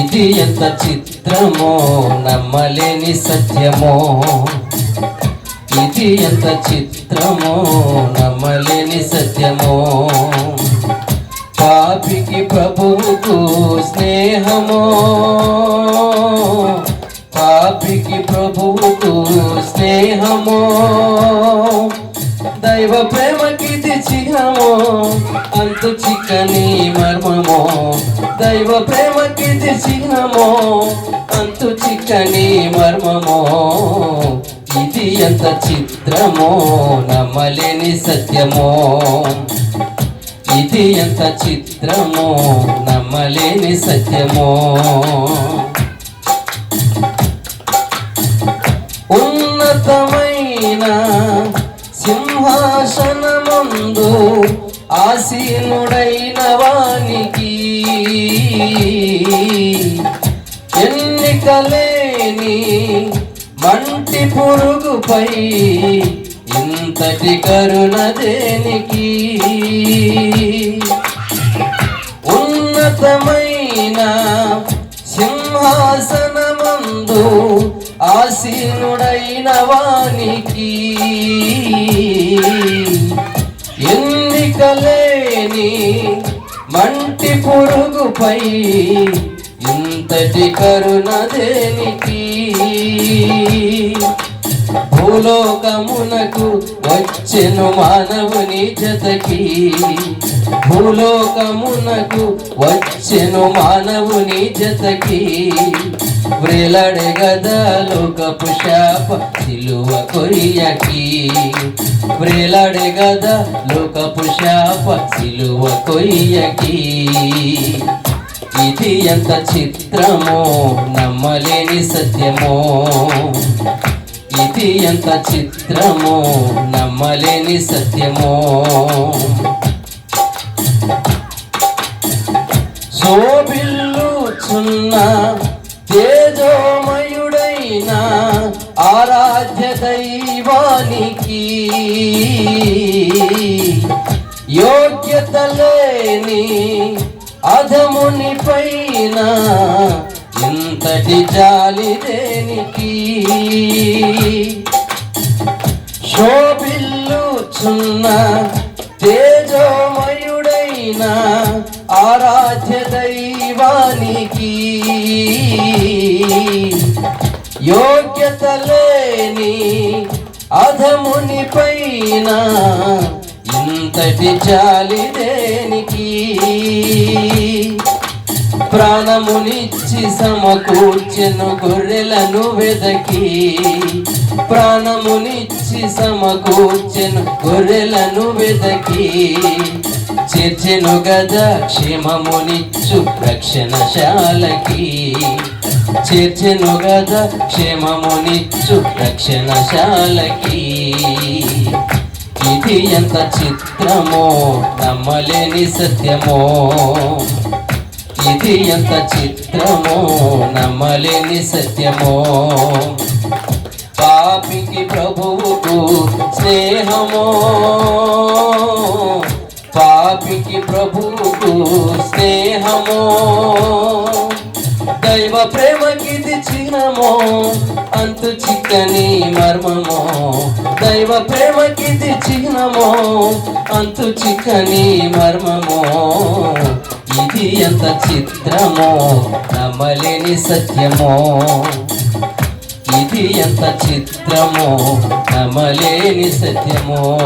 ఇది ఎంత చిత్రమో నమ్మలేని సత్యమో. ఇది ఎంత చిత్రమో నమ్మలేని సత్యమో. పాపికి ప్రభువుకు స్నేహమో. పాపికి ప్రభువుకు స్నేహమో. దైవ ప్రేమకి చిహ్నమో అంతు చిక్కని మర్మమో. దైవ ప్రేమకి చిహ్నమో అంతు చిక్కని మర్మమో. ఇది ఎంత చిత్రమో నమ్మలేని సత్యమో. ఇది ఎంత చిత్రమో నమ్మలేని సత్యమో. ఉన్నతమైన సింహాసనమందు ఆసీనుడైన వానికి ఎన్నికలేని మంటి పురుగుపై ఇంతటి కరుణ దేనికి? ఉన్నతమైన సింహాసనమందు ఆసీనుడైన వానికి ఎన్నికలేని మంటి పురుగుపై ఇంతటి కరుణ దేనికి? భూలోకమునకు వచ్చెను మానవుని జతకి భూలోకమునకు వచ్చెను మానవుని జతకి వ్రేలాడే గదా లోకపు శాప సిలువ కొరియకి. వ్రేలాడే గదా లోకపు శాప సిలువ కొరియకి. ఇది ఎంత చిత్రమో నమ్మలేని సత్యమో. ఇది ఎంత చిత్రమో నమ్మలేని సత్యమో. శోభిల్లుచున్న వానికి యోగ్యత లేని అధముని పైన ఇంతటి జాలి దేనికి? శోభిల్లుచున్న తేజోమయుడైన ఆరాధ్య దైవానికి యోగ్యత లేని అధముని పైన ఇంతటి జాలి దేనికి? ప్రాణమునిచ్చి సమకూర్చెను గొర్రెలను వెదకి. ప్రాణమునిచ్చి సమకూర్చెను గొర్రెలను వెదకి. చేర్చెను గద క్షేమమునిచ్చు రక్షణశాలకి. చేర్చెను గదా క్షేమమునిచ్చు రక్షణశాలకి. ఇది ఎంత చిత్రమో నమ్మలేని సత్యమో. ఇది ఎంత చిత్రమో నమ్మలేని సత్యమో. పాపికి ప్రభువుకు స్నేహమో. పాపికి ప్రభువుకు స్నేహమో. దైవ ప్రేమకిది చిహ్నమో అంతు చిక్కని మర్మమో. దైవ ప్రేమకిది చిహ్నమో అంతు చిక్కని మర్మమో. ఇది ఎంత చిత్రమో నమ్మలేని సత్యమో. ఇది ఎంత చిత్రమో నమ్మలేని సత్యమో.